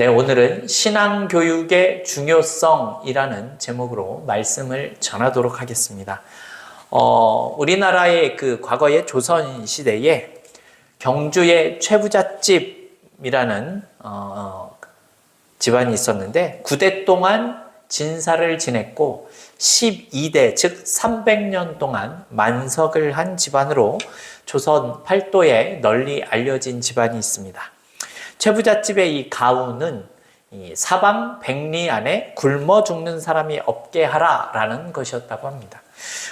네, 오늘은 신앙교육의 중요성이라는 제목으로 말씀을 전하도록 하겠습니다. 어, 우리나라의 그 과거의 조선 시대에 경주의 최부잣집이라는 어, 집안이 있었는데 9대 동안 진사를 지냈고 12대 즉 300년 동안 만석을 한 집안으로 조선 팔도에 널리 알려진 집안이 있습니다. 최부잣집의 이 가훈은 이 사방 백리 안에 굶어 죽는 사람이 없게 하라라는 것이었다고 합니다.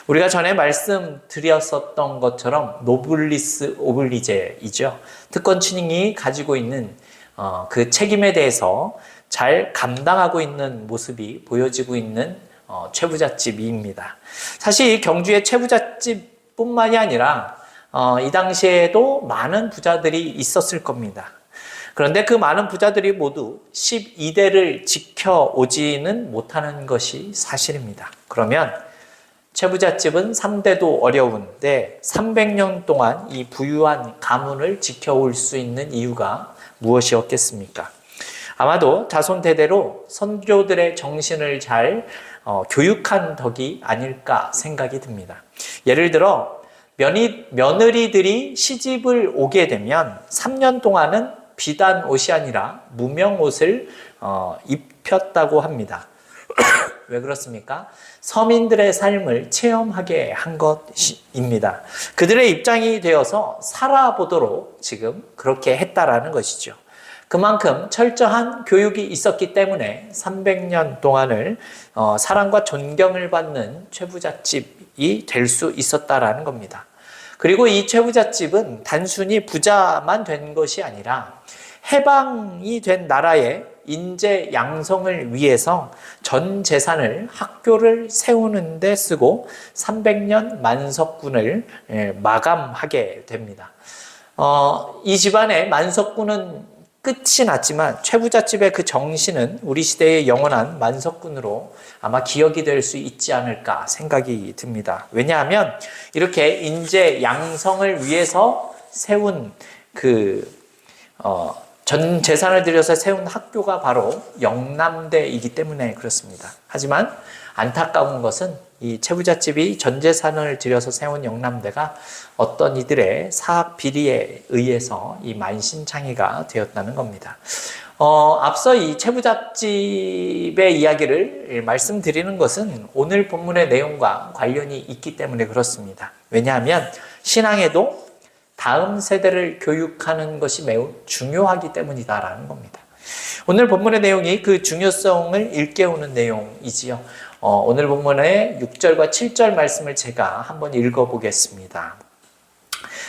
우리가 전에 말씀드렸었던 것처럼 노블리스 오블리제이죠. 특권 층이 가지고 있는 어, 그 책임에 대해서 잘 감당하고 있는 모습이 보여지고 있는 어, 최부잣집입니다. 사실 경주의 최부잣집뿐만이 아니라 어, 이 당시에도 많은 부자들이 있었을 겁니다. 그런데 그 많은 부자들이 모두 12대를 지켜오지는 못하는 것이 사실입니다. 그러면 최부잣집은 3대도 어려운데 300년 동안 이 부유한 가문을 지켜올 수 있는 이유가 무엇이었겠습니까? 아마도 자손 대대로 선조들의 정신을 잘 어, 교육한 덕이 아닐까 생각이 듭니다. 예를 들어 며느, 며느리들이 시집을 오게 되면 3년 동안은 비단 옷이 아니라 무명 옷을 어, 입혔다고 합니다. 왜 그렇습니까? 서민들의 삶을 체험하게 한 것입니다. 그들의 입장이 되어서 살아보도록 지금 그렇게 했다라는 것이죠. 그만큼 철저한 교육이 있었기 때문에 300년 동안을 어, 사랑과 존경을 받는 최부잣집이 될 수 있었다라는 겁니다. 그리고 이 최부잣집은 단순히 부자만 된 것이 아니라 해방이 된 나라의 인재 양성을 위해서 전 재산을 학교를 세우는 데 쓰고 300년 만석군을 예, 마감하게 됩니다. 어, 이 집안의 만석군은 끝이 났지만 최부잣집의 그 정신은 우리 시대의 영원한 만석군으로 아마 기억이 될 수 있지 않을까 생각이 듭니다. 왜냐하면 이렇게 인재 양성을 위해서 세운 그, 어, 전 재산을 들여서 세운 학교가 바로 영남대이기 때문에 그렇습니다. 하지만 안타까운 것은 이 최부잣집이 전 재산을 들여서 세운 영남대가 어떤 이들의 사학 비리에 의해서 이 만신창이가 되었다는 겁니다. 어, 앞서 이 최부잣집의 이야기를 말씀드리는 것은 오늘 본문의 내용과 관련이 있기 때문에 그렇습니다. 왜냐하면 신앙에도 다음 세대를 교육하는 것이 매우 중요하기 때문이다라는 겁니다. 오늘 본문의 내용이 그 중요성을 일깨우는 내용이지요. 어, 오늘 본문의 6절과 7절 말씀을 제가 한번 읽어보겠습니다.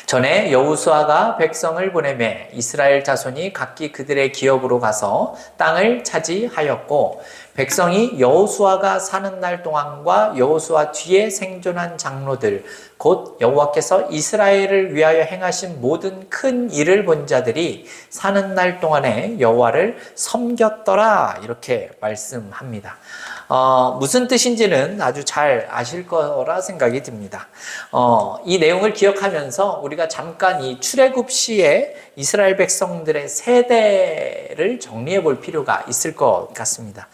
전에 여우수아가 백성을 보내매 이스라엘 자손이 각기 그들의 기업으로 가서 땅을 차지하였고 백성이 여호수아가 사는 날 동안과 여호수아 뒤에 생존한 장로들 곧 여호와께서 이스라엘을 위하여 행하신 모든 큰 일을 본 자들이 사는 날 동안에 여호와를 섬겼더라 이렇게 말씀합니다. 어, 무슨 뜻인지는 아주 잘 아실 거라 생각이 듭니다. 어, 이 내용을 기억하면서 우리가 잠깐 이 출애굽 시에 이스라엘 백성들의 세대를 정리해 볼 필요가 있을 것 같습니다.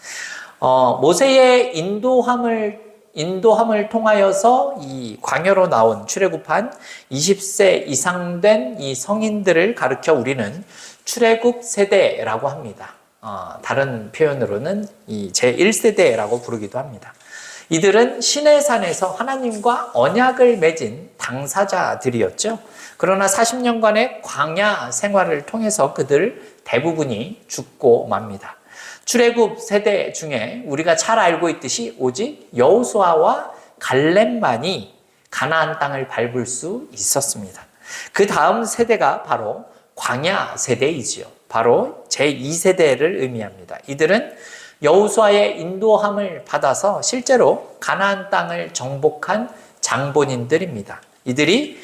어, 모세의 인도함을 인도함을 통하여서 이 광야로 나온 출애굽한 20세 이상 된 이 성인들을 가르쳐 우리는 출애굽 세대라고 합니다. 어, 다른 표현으로는 이 제1세대라고 부르기도 합니다. 이들은 신의 산에서 하나님과 언약을 맺은 당사자들이었죠. 그러나 40년간의 광야 생활을 통해서 그들 대부분이 죽고 맙니다. 출애굽 세대 중에 우리가 잘 알고 있듯이 오직 여호수아와 갈렙만이 가나안 땅을 밟을 수 있었습니다. 그 다음 세대가 바로 광야 세대이지요. 바로 제2세대를 의미합니다. 이들은 여호수아의 인도함을 받아서 실제로 가나안 땅을 정복한 장본인들입니다. 이들이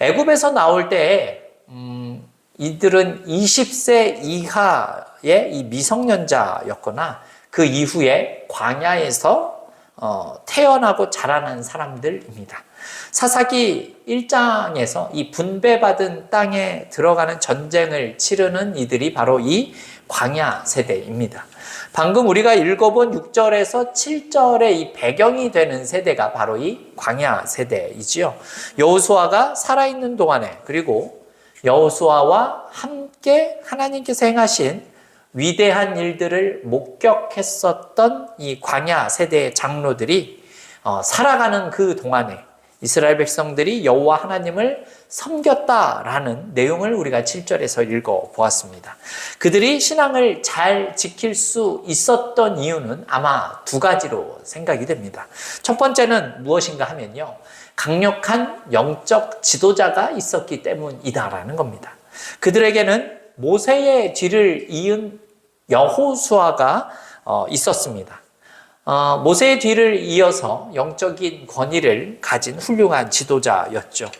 애굽에서 나올 때 음, 이들은 20세 이하의 이 미성년자였거나 그 이후에 광야에서 어, 태어나고 자라난 사람들입니다. 사사기 1장에서 이 분배받은 땅에 들어가는 전쟁을 치르는 이들이 바로 이 광야 세대입니다. 방금 우리가 읽어본 6절에서 7절의 이 배경이 되는 세대가 바로 이 광야 세대이지요. 여호수아가 살아있는 동안에 그리고 여호수아와 함께 하나님께서 행하신 위대한 일들을 목격했었던 이 광야 세대의 장로들이 어, 살아가는 그 동안에 이스라엘 백성들이 여호와 하나님을 섬겼다라는 내용을 우리가 7절에서 읽어 보았습니다. 그들이 신앙을 잘 지킬 수 있었던 이유는 아마 두 가지로 생각이 됩니다. 첫 번째는 무엇인가 하면요. 강력한 영적 지도자가 있었기 때문이다라는 겁니다. 그들에게는 모세의 뒤를 이은 여호수아가 어, 있었습니다. 어, 모세의 뒤를 이어서 영적인 권위를 가진 훌륭한 지도자였죠.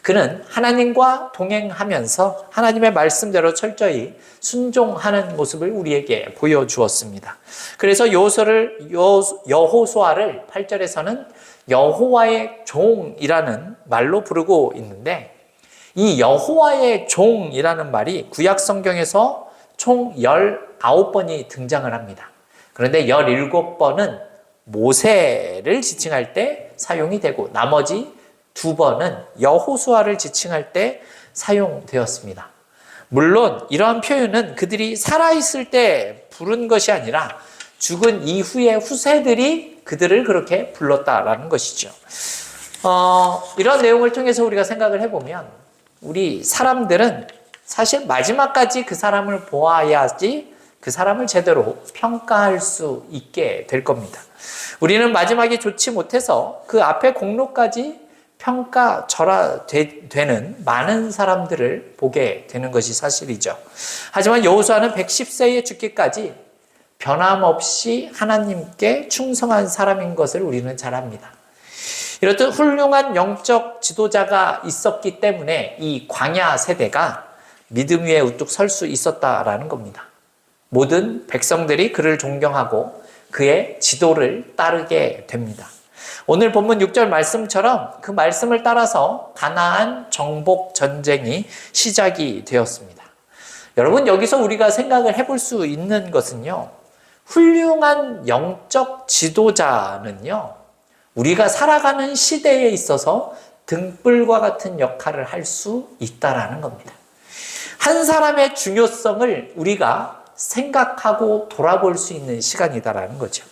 그는 하나님과 동행하면서 하나님의 말씀대로 철저히 순종하는 모습을 우리에게 보여주었습니다. 그래서 여호수아를 여호수아를 8절에서는 여호와의 종이라는 말로 부르고 있는데 이 여호와의 종이라는 말이 구약 성경에서 총 19번이 등장을 합니다. 그런데 17번은 모세를 지칭할 때 사용이 되고 나머지 두 번은 여호수아를 지칭할 때 사용되었습니다. 물론 이러한 표현은 그들이 살아있을 때 부른 것이 아니라 죽은 이후의 후세들이 그들을 그렇게 불렀다라는 것이죠. 어, 이런 내용을 통해서 우리가 생각을 해보면 우리 사람들은 사실 마지막까지 그 사람을 보아야지 그 사람을 제대로 평가할 수 있게 될 겁니다. 우리는 마지막에 좋지 못해서 그 앞에 공로까지 평가절하되는 많은 사람들을 보게 되는 것이 사실이죠. 하지만 여호수아는 110세에 죽기까지 변함없이 하나님께 충성한 사람인 것을 우리는 잘 압니다. 이렇듯 훌륭한 영적 지도자가 있었기 때문에 이 광야 세대가 믿음 위에 우뚝 설 수 있었다라는 겁니다. 모든 백성들이 그를 존경하고 그의 지도를 따르게 됩니다. 오늘 본문 6절 말씀처럼 그 말씀을 따라서 가나안 정복 전쟁이 시작이 되었습니다. 여러분 여기서 우리가 생각을 해볼 수 있는 것은요. 훌륭한 영적 지도자는요. 우리가 살아가는 시대에 있어서 등불과 같은 역할을 할 수 있다라는 겁니다. 한 사람의 중요성을 우리가 생각하고 돌아볼 수 있는 시간이다라는 거죠.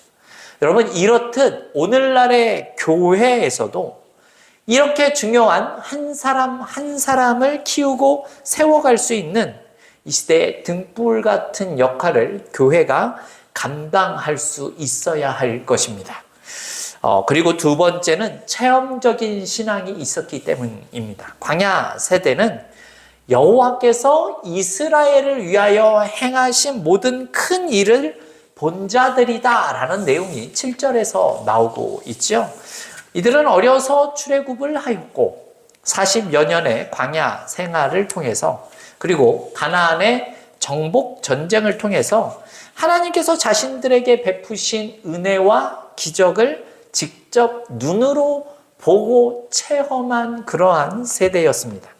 여러분, 이렇듯 오늘날의 교회에서도 이렇게 중요한 한 사람 한 사람을 키우고 세워갈 수 있는 이 시대의 등불 같은 역할을 교회가 감당할 수 있어야 할 것입니다. 어, 그리고 두 번째는 체험적인 신앙이 있었기 때문입니다. 광야 세대는 여호와께서 이스라엘을 위하여 행하신 모든 큰 일을 본 자들이다라는 내용이 7절에서 나오고 있죠. 이들은 어려서 출애굽을 하였고 40여 년의 광야 생활을 통해서 그리고 가나안의 정복 전쟁을 통해서 하나님께서 자신들에게 베푸신 은혜와 기적을 직접 눈으로 보고 체험한 그러한 세대였습니다.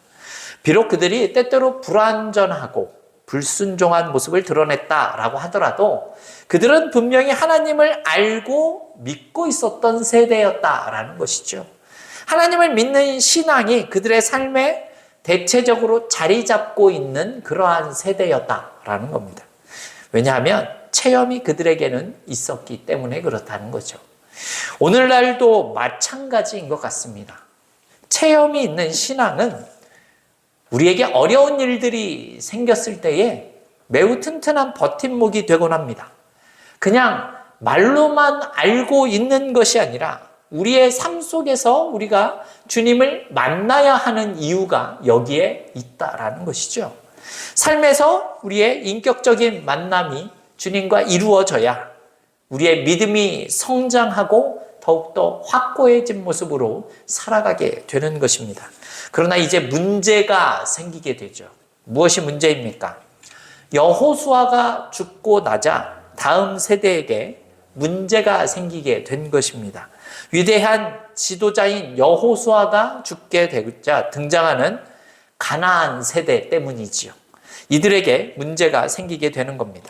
비록 그들이 때때로 불완전하고 불순종한 모습을 드러냈다라고 하더라도 그들은 분명히 하나님을 알고 믿고 있었던 세대였다라는 것이죠. 하나님을 믿는 신앙이 그들의 삶에 대체적으로 자리 잡고 있는 그러한 세대였다라는 겁니다. 왜냐하면 체험이 그들에게는 있었기 때문에 그렇다는 거죠. 오늘날도 마찬가지인 것 같습니다. 체험이 있는 신앙은 우리에게 어려운 일들이 생겼을 때에 매우 튼튼한 버팀목이 되곤 합니다. 그냥 말로만 알고 있는 것이 아니라 우리의 삶 속에서 우리가 주님을 만나야 하는 이유가 여기에 있다라는 것이죠. 삶에서 우리의 인격적인 만남이 주님과 이루어져야 우리의 믿음이 성장하고 더욱더 확고해진 모습으로 살아가게 되는 것입니다. 그러나 이제 문제가 생기게 되죠. 무엇이 문제입니까? 여호수아가 죽고 나자 다음 세대에게 문제가 생기게 된 것입니다. 위대한 지도자인 여호수아가 죽게 되자 등장하는 가나안 세대 때문이지요. 이들에게 문제가 생기게 되는 겁니다.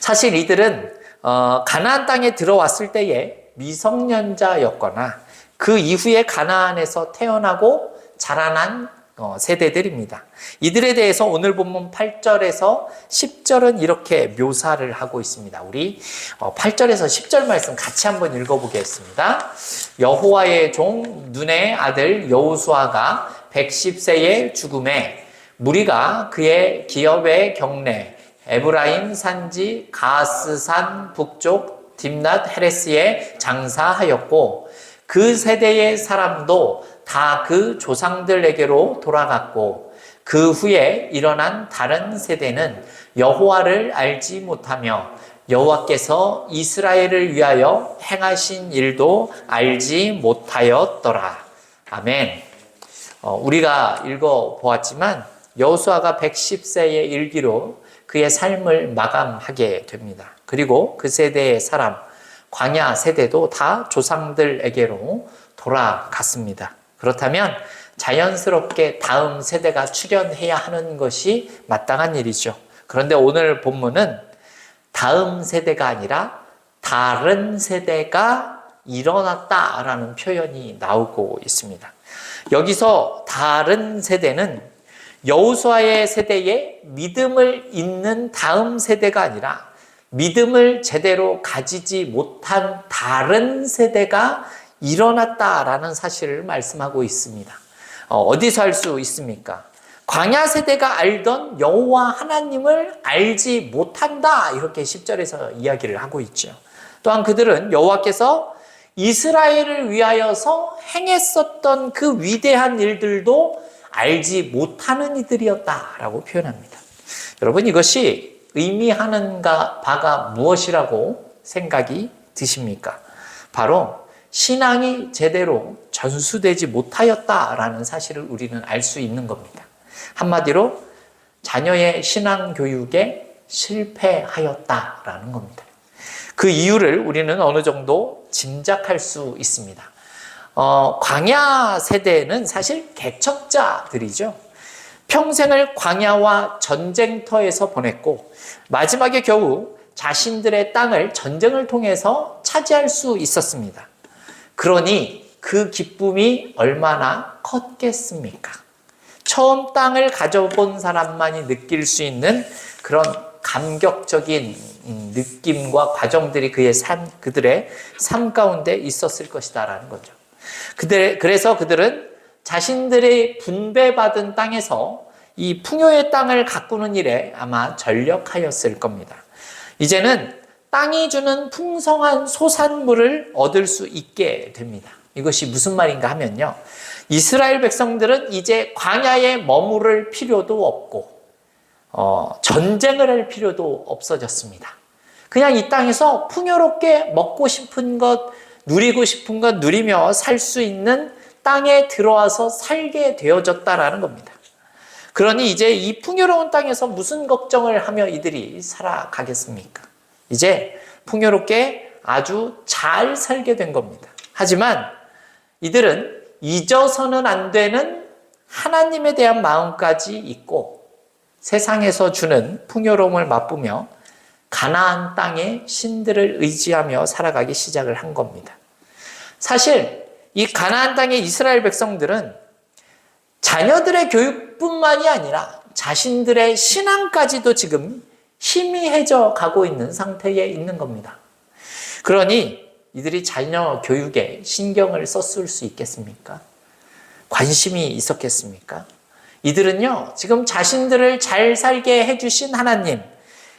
사실 이들은 어, 가나안 땅에 들어왔을 때에 미성년자였거나 그 이후에 가나안에서 태어나고 자라난 어, 세대들입니다. 이들에 대해서 오늘 본문 8절에서 10절은 이렇게 묘사를 하고 있습니다. 우리 어, 8절에서 10절 말씀 같이 한번 읽어보겠습니다. 여호와의 종 눈의 아들 여호수아가 110세의 죽음에 무리가 그의 기업의 경내 에브라임 산지 가스산 북쪽 딥낫 헤레스에 장사하였고 그 세대의 사람도 다 그 조상들에게로 돌아갔고 그 후에 일어난 다른 세대는 여호와를 알지 못하며 여호와께서 이스라엘을 위하여 행하신 일도 알지 못하였더라. 아멘. 어, 우리가 읽어 보았지만 여호수아가 110세의 일기로 그의 삶을 마감하게 됩니다. 그리고 그 세대의 사람 광야 세대도 다 조상들에게로 돌아갔습니다. 그렇다면 자연스럽게 다음 세대가 출현해야 하는 것이 마땅한 일이죠. 그런데 오늘 본문은 다음 세대가 아니라 다른 세대가 일어났다라는 표현이 나오고 있습니다. 여기서 다른 세대는 여우수아의 세대에 믿음을 잇는 다음 세대가 아니라 믿음을 제대로 가지지 못한 다른 세대가 일어났다라는 사실을 말씀하고 있습니다. 어, 디서 알 수 있습니까? 광야 세대가 알던 여호와 하나님을 알지 못한다 이렇게 10절에서 이야기를 하고 있죠. 또한 그들은 여호와께서 이스라엘을 위하여서 행했었던 그 위대한 일들도 알지 못하는 이들이었다라고 표현합니다. 여러분 이것이 의미하는가 바가 무엇이라고 생각이 드십니까? 바로 신앙이 제대로 전수되지 못하였다라는 사실을 우리는 알 수 있는 겁니다. 한마디로 자녀의 신앙 교육에 실패하였다라는 겁니다. 그 이유를 우리는 어느 정도 짐작할 수 있습니다. 어, 광야 세대는 사실 개척자들이죠. 평생을 광야와 전쟁터에서 보냈고 마지막에 겨우 자신들의 땅을 전쟁을 통해서 차지할 수 있었습니다. 그러니 그 기쁨이 얼마나 컸겠습니까? 처음 땅을 가져본 사람만이 느낄 수 있는 그런 감격적인 음, 느낌과 과정들이 그의 삶, 그들의 삶 가운데 있었을 것이다라는 거죠. 그들, 그래서 그들은 자신들의 분배받은 땅에서 이 풍요의 땅을 가꾸는 일에 아마 전력하였을 겁니다. 이제는 땅이 주는 풍성한 소산물을 얻을 수 있게 됩니다. 이것이 무슨 말인가 하면요. 이스라엘 백성들은 이제 광야에 머무를 필요도 없고, 어, 전쟁을 할 필요도 없어졌습니다. 그냥 이 땅에서 풍요롭게 먹고 싶은 것, 누리고 싶은 것 누리며 살 수 있는 땅에 들어와서 살게 되어졌다라는 겁니다. 그러니 이제 이 풍요로운 땅에서 무슨 걱정을 하며 이들이 살아가겠습니까? 이제 풍요롭게 아주 잘 살게 된 겁니다. 하지만 이들은 잊어서는 안 되는 하나님에 대한 마음까지 있고 세상에서 주는 풍요로움을 맛보며 가나안 땅의 신들을 의지하며 살아가기 시작을 한 겁니다. 사실 이 가나안 땅의 이스라엘 백성들은 자녀들의 교육뿐만이 아니라 자신들의 신앙까지도 지금 희미해져 가고 있는 상태에 있는 겁니다. 그러니 이들이 자녀 교육에 신경을 썼을 수 있겠습니까? 관심이 있었겠습니까? 이들은요, 지금 자신들을 잘 살게 해주신 하나님,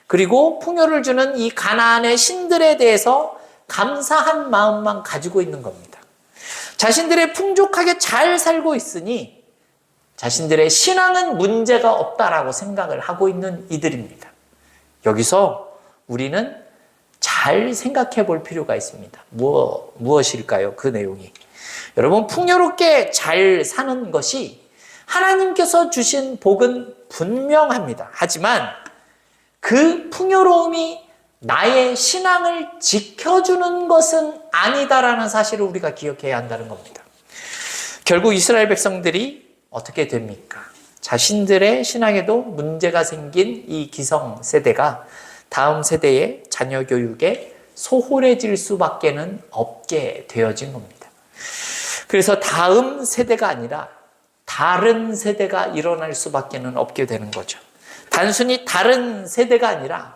그리고 풍요를 주는 이 가나안의 신들에 대해서 감사한 마음만 가지고 있는 겁니다. 자신들의 풍족하게 잘 살고 있으니 자신들의 신앙은 문제가 없다라고 생각을 하고 있는 이들입니다. 여기서 우리는 잘 생각해 볼 필요가 있습니다. 무엇, 무엇일까요? 그 내용이. 여러분, 풍요롭게 잘 사는 것이 하나님께서 주신 복은 분명합니다. 하지만 그 풍요로움이 나의 신앙을 지켜주는 것은 아니다라는 사실을 우리가 기억해야 한다는 겁니다. 결국 이스라엘 백성들이 어떻게 됩니까? 자신들의 신앙에도 문제가 생긴 이 기성 세대가 다음 세대의 자녀 교육에 소홀해질 수밖에는 없게 되어진 겁니다. 그래서 다음 세대가 아니라 다른 세대가 일어날 수밖에는 없게 되는 거죠. 단순히 다른 세대가 아니라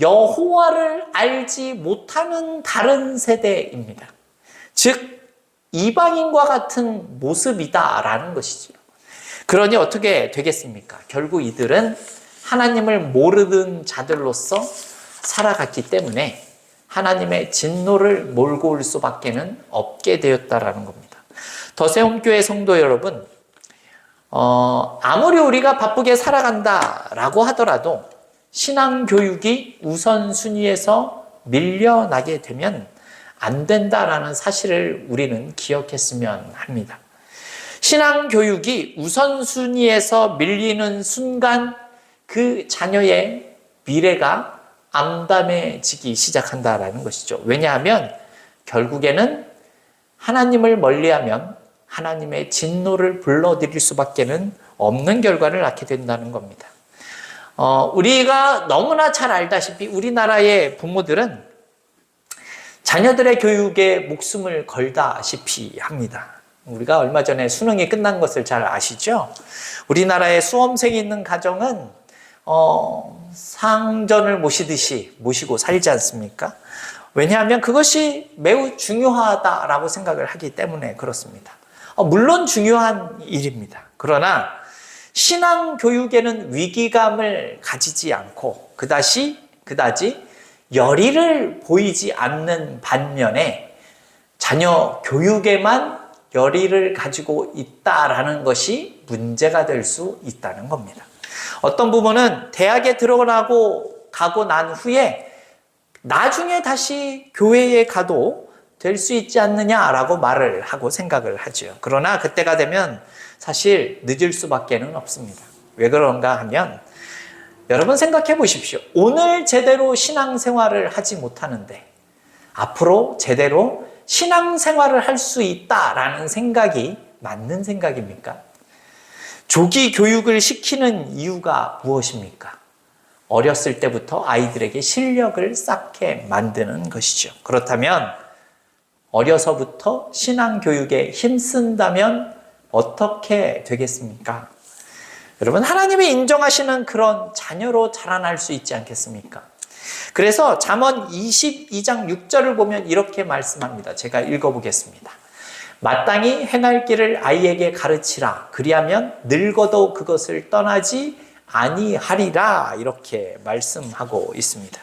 여호와를 알지 못하는 다른 세대입니다. 즉 이방인과 같은 모습이다라는 것이죠. 그러니 어떻게 되겠습니까? 결국 이들은 하나님을 모르는 자들로서 살아갔기 때문에 하나님의 진노를 몰고 올 수밖에는 없게 되었다라는 겁니다. 더세움교회 성도 여러분, 어, 아무리 우리가 바쁘게 살아간다라고 하더라도 신앙 교육이 우선순위에서 밀려나게 되면 안 된다라는 사실을 우리는 기억했으면 합니다. 신앙 교육이 우선순위에서 밀리는 순간 그 자녀의 미래가 암담해지기 시작한다라는 것이죠. 왜냐하면 결국에는 하나님을 멀리하면 하나님의 진노를 불러들일 수밖에는 없는 결과를 낳게 된다는 겁니다. 어, 우리가 너무나 잘 알다시피 우리나라의 부모들은 자녀들의 교육에 목숨을 걸다시피 합니다. 우리가 얼마 전에 수능이 끝난 것을 잘 아시죠? 우리나라에 수험생이 있는 가정은 어, 상전을 모시듯이 모시고 살지 않습니까? 왜냐하면 그것이 매우 중요하다라고 생각을 하기 때문에 그렇습니다. 어, 물론 중요한 일입니다. 그러나 신앙 교육에는 위기감을 가지지 않고 그다시 그다지 열의를 보이지 않는 반면에 자녀 교육에만 열의를 가지고 있다라는 것이 문제가 될 수 있다는 겁니다. 어떤 부모는 대학에 들어가고 가고 난 후에 나중에 다시 교회에 가도 될 수 있지 않느냐라고 말을 하고 생각을 하죠. 그러나 그때가 되면 사실 늦을 수밖에는 없습니다. 왜 그런가 하면 여러분 생각해 보십시오. 오늘 제대로 신앙생활을 하지 못하는데 앞으로 제대로 신앙생활을 할 수 있다라는 생각이 맞는 생각입니까? 조기 교육을 시키는 이유가 무엇입니까? 어렸을 때부터 아이들에게 실력을 쌓게 만드는 것이죠. 그렇다면 어려서부터 신앙 교육에 힘쓴다면 어떻게 되겠습니까? 여러분, 하나님이 인정하시는 그런 자녀로 자라날 수 있지 않겠습니까? 그래서 잠언 22장 6절을 보면 이렇게 말씀합니다. 제가 읽어보겠습니다. 마땅히 행할 길을 아이에게 가르치라. 그리하면 늙어도 그것을 떠나지 아니하리라. 이렇게 말씀하고 있습니다.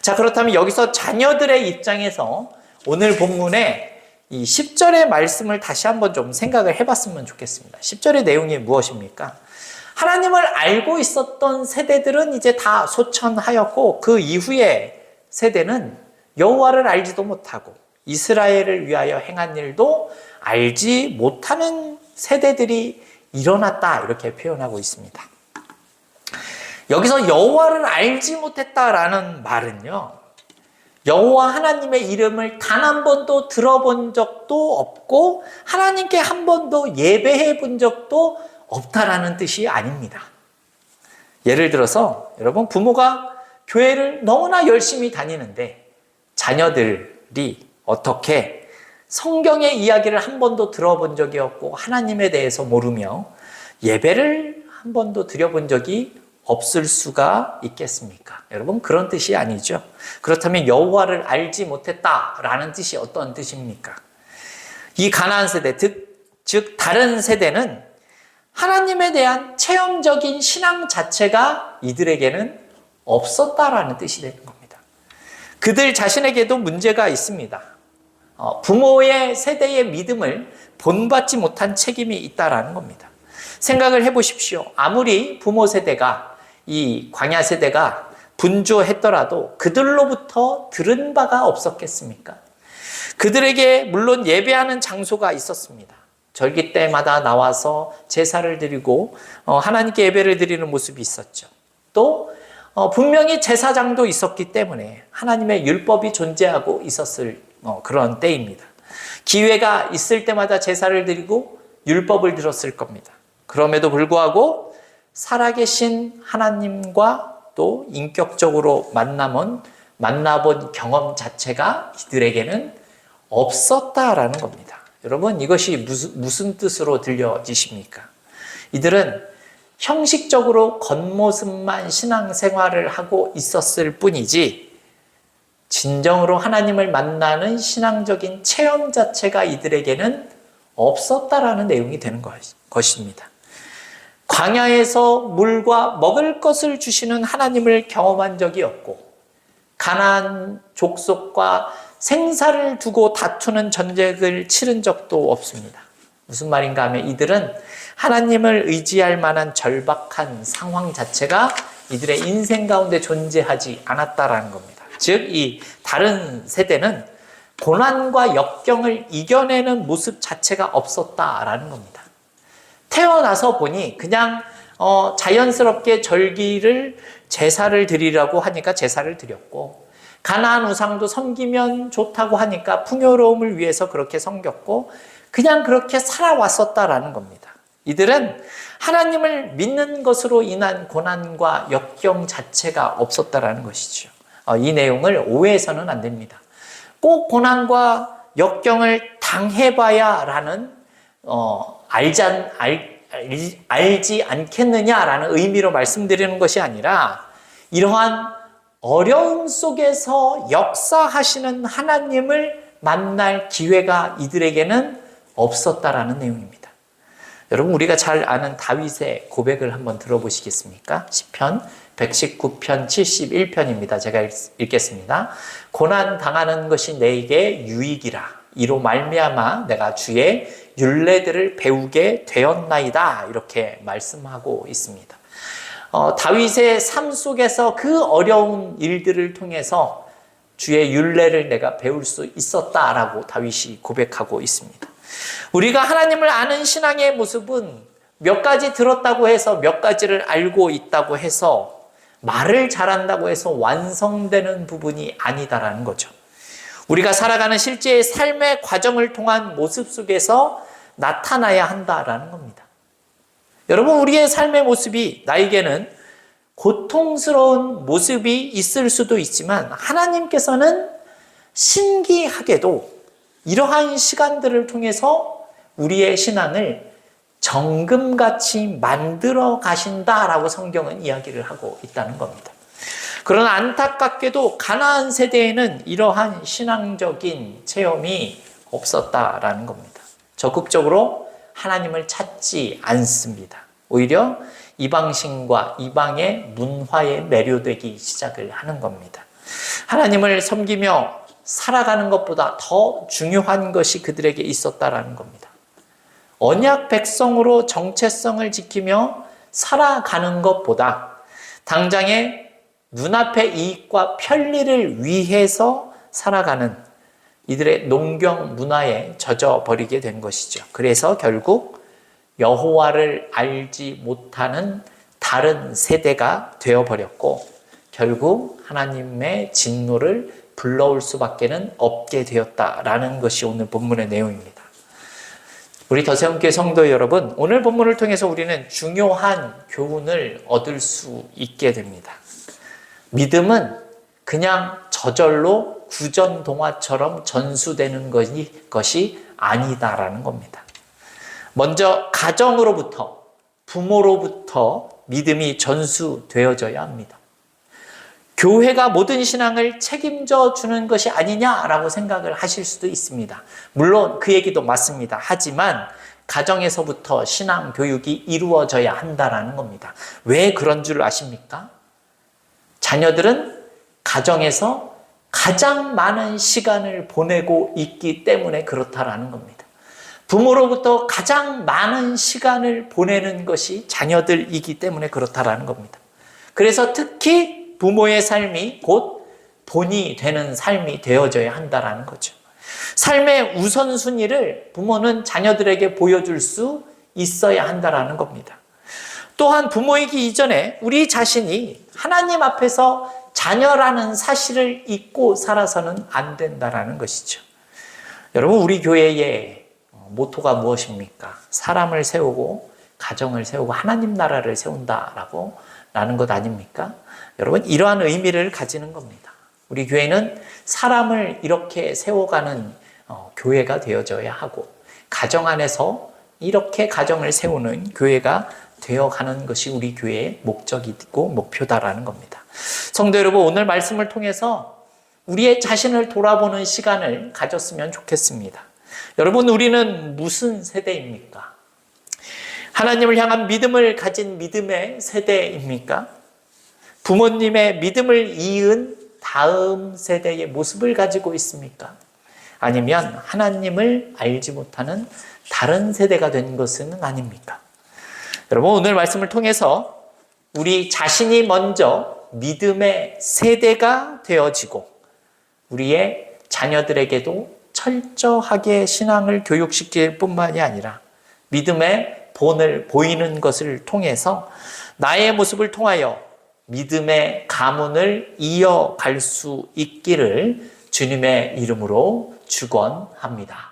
자, 그렇다면 여기서 자녀들의 입장에서 오늘 본문에 이 10절의 말씀을 다시 한번 좀 생각을 해봤으면 좋겠습니다. 10절의 내용이 무엇입니까? 하나님을 알고 있었던 세대들은 이제 다 소천하였고 그 이후의 세대는 여호와를 알지도 못하고 이스라엘을 위하여 행한 일도 알지 못하는 세대들이 일어났다 이렇게 표현하고 있습니다. 여기서 여호와를 알지 못했다라는 말은요. 여호와 하나님의 이름을 단 한 번도 들어본 적도 없고 하나님께 한 번도 예배해 본 적도 없다라는 뜻이 아닙니다. 예를 들어서 여러분 부모가 교회를 너무나 열심히 다니는데 자녀들이 어떻게 성경의 이야기를 한 번도 들어본 적이 없고 하나님에 대해서 모르며 예배를 한 번도 드려본 적이 없을 수가 있겠습니까? 여러분 그런 뜻이 아니죠. 그렇다면 여호와를 알지 못했다라는 뜻이 어떤 뜻입니까? 이 가나안 세대 즉 다른 세대는 하나님에 대한 체험적인 신앙 자체가 이들에게는 없었다라는 뜻이 되는 겁니다. 그들 자신에게도 문제가 있습니다. 어, 부모의 세대의 믿음을 본받지 못한 책임이 있다라는 겁니다. 생각을 해보십시오. 아무리 부모 세대가 이 광야 세대가 분주했더라도 그들로부터 들은 바가 없었겠습니까? 그들에게 물론 예배하는 장소가 있었습니다. 절기 때마다 나와서 제사를 드리고 어, 하나님께 예배를 드리는 모습이 있었죠. 또 어, 분명히 제사장도 있었기 때문에 하나님의 율법이 존재하고 있었을 어, 그런 때입니다. 기회가 있을 때마다 제사를 드리고 율법을 들었을 겁니다. 그럼에도 불구하고 살아계신 하나님과 또 인격적으로 만남은 만나본 경험 자체가 이들에게는 없었다라는 겁니다. 여러분 이것이 무슨, 무슨 뜻으로 들려지십니까? 이들은 형식적으로 겉모습만 신앙생활을 하고 있었을 뿐이지 진정으로 하나님을 만나는 신앙적인 체험 자체가 이들에게는 없었다라는 내용이 되는 것입니다. 광야에서 물과 먹을 것을 주시는 하나님을 경험한 적이 없고 가나안 족속과 생사를 두고 다투는 전쟁을 치른 적도 없습니다. 무슨 말인가 하면 이들은 하나님을 의지할 만한 절박한 상황 자체가 이들의 인생 가운데 존재하지 않았다라는 겁니다. 즉, 이 다른 세대는 고난과 역경을 이겨내는 모습 자체가 없었다라는 겁니다. 태어나서 보니 그냥 어, 자연스럽게 절기를 제사를 드리라고 하니까 제사를 드렸고 가나안 우상도 섬기면 좋다고 하니까 풍요로움을 위해서 그렇게 섬겼고 그냥 그렇게 살아왔었다라는 겁니다. 이들은 하나님을 믿는 것으로 인한 고난과 역경 자체가 없었다라는 것이죠. 어, 이 내용을 오해해서는 안 됩니다. 꼭 고난과 역경을 당해봐야 라는 어, 알지, 알, 알지 않겠느냐라는 의미로 말씀드리는 것이 아니라 이러한 어려움 속에서 역사하시는 하나님을 만날 기회가 이들에게는 없었다라는 내용입니다. 여러분 우리가 잘 아는 다윗의 고백을 한번 들어보시겠습니까? 시편 119편 71편입니다. 제가 읽겠습니다. 고난 당하는 것이 내게 유익이라. 이로 말미암아 내가 주의 율례들을 배우게 되었나이다. 이렇게 말씀하고 있습니다. 어, 다윗의 삶 속에서 그 어려운 일들을 통해서 주의 율례를 내가 배울 수 있었다라고 다윗이 고백하고 있습니다. 우리가 하나님을 아는 신앙의 모습은 몇 가지 들었다고 해서 몇 가지를 알고 있다고 해서 말을 잘한다고 해서 완성되는 부분이 아니다라는 거죠. 우리가 살아가는 실제의 삶의 과정을 통한 모습 속에서 나타나야 한다라는 겁니다. 여러분, 우리의 삶의 모습이 나에게는 고통스러운 모습이 있을 수도 있지만 하나님께서는 신기하게도 이러한 시간들을 통해서 우리의 신앙을 정금같이 만들어 가신다라고 성경은 이야기를 하고 있다는 겁니다. 그러나 안타깝게도 가나안 세대에는 이러한 신앙적인 체험이 없었다라는 겁니다. 적극적으로 하나님을 찾지 않습니다. 오히려 이방신과 이방의 문화에 매료되기 시작을 하는 겁니다. 하나님을 섬기며 살아가는 것보다 더 중요한 것이 그들에게 있었다라는 겁니다. 언약 백성으로 정체성을 지키며 살아가는 것보다 당장의 눈앞의 이익과 편리를 위해서 살아가는 이들의 농경 문화에 젖어 버리게 된 것이죠. 그래서 결국 여호와를 알지 못하는 다른 세대가 되어 버렸고 결국 하나님의 진노를 불러올 수밖에는 없게 되었다라는 것이 오늘 본문의 내용입니다. 우리 더세움교회 성도 여러분, 오늘 본문을 통해서 우리는 중요한 교훈을 얻을 수 있게 됩니다. 믿음은 그냥 저절로 구전 동화처럼 전수되는 것이, 아니다라는 겁니다. 먼저 가정으로부터 부모로부터 믿음이 전수되어져야 합니다. 교회가 모든 신앙을 책임져 주는 것이 아니냐라고 생각을 하실 수도 있습니다. 물론 그 얘기도 맞습니다. 하지만 가정에서부터 신앙 교육이 이루어져야 한다라는 겁니다. 왜 그런 줄 아십니까? 자녀들은 가정에서 가장 많은 시간을 보내고 있기 때문에 그렇다라는 겁니다. 부모로부터 가장 많은 시간을 보내는 것이 자녀들이기 때문에 그렇다라는 겁니다. 그래서 특히 부모의 삶이 곧 본이 되는 삶이 되어져야 한다라는 거죠. 삶의 우선순위를 부모는 자녀들에게 보여줄 수 있어야 한다라는 겁니다. 또한 부모이기 이전에 우리 자신이 하나님 앞에서 자녀라는 사실을 잊고 살아서는 안 된다라는 것이죠. 여러분, 우리 교회의 모토가 무엇입니까? 사람을 세우고 가정을 세우고 하나님 나라를 세운다라고 라는 것 아닙니까? 여러분, 이러한 의미를 가지는 겁니다. 우리 교회는 사람을 이렇게 세워가는 어, 교회가 되어져야 하고, 가정 안에서 이렇게 가정을 세우는 교회가 되어가는 것이 우리 교회의 목적이고 목표다라는 겁니다. 성도 여러분, 오늘 말씀을 통해서 우리의 자신을 돌아보는 시간을 가졌으면 좋겠습니다. 여러분, 우리는 무슨 세대입니까? 하나님을 향한 믿음을 가진 믿음의 세대입니까? 부모님의 믿음을 이은 다음 세대의 모습을 가지고 있습니까? 아니면 하나님을 알지 못하는 다른 세대가 된 것은 아닙니까? 여러분, 오늘 말씀을 통해서 우리 자신이 먼저 믿음의 세대가 되어지고 우리의 자녀들에게도 철저하게 신앙을 교육시킬 뿐만이 아니라 믿음의 본을 보이는 것을 통해서 나의 모습을 통하여 믿음의 가문을 이어갈 수 있기를 주님의 이름으로 축원합니다.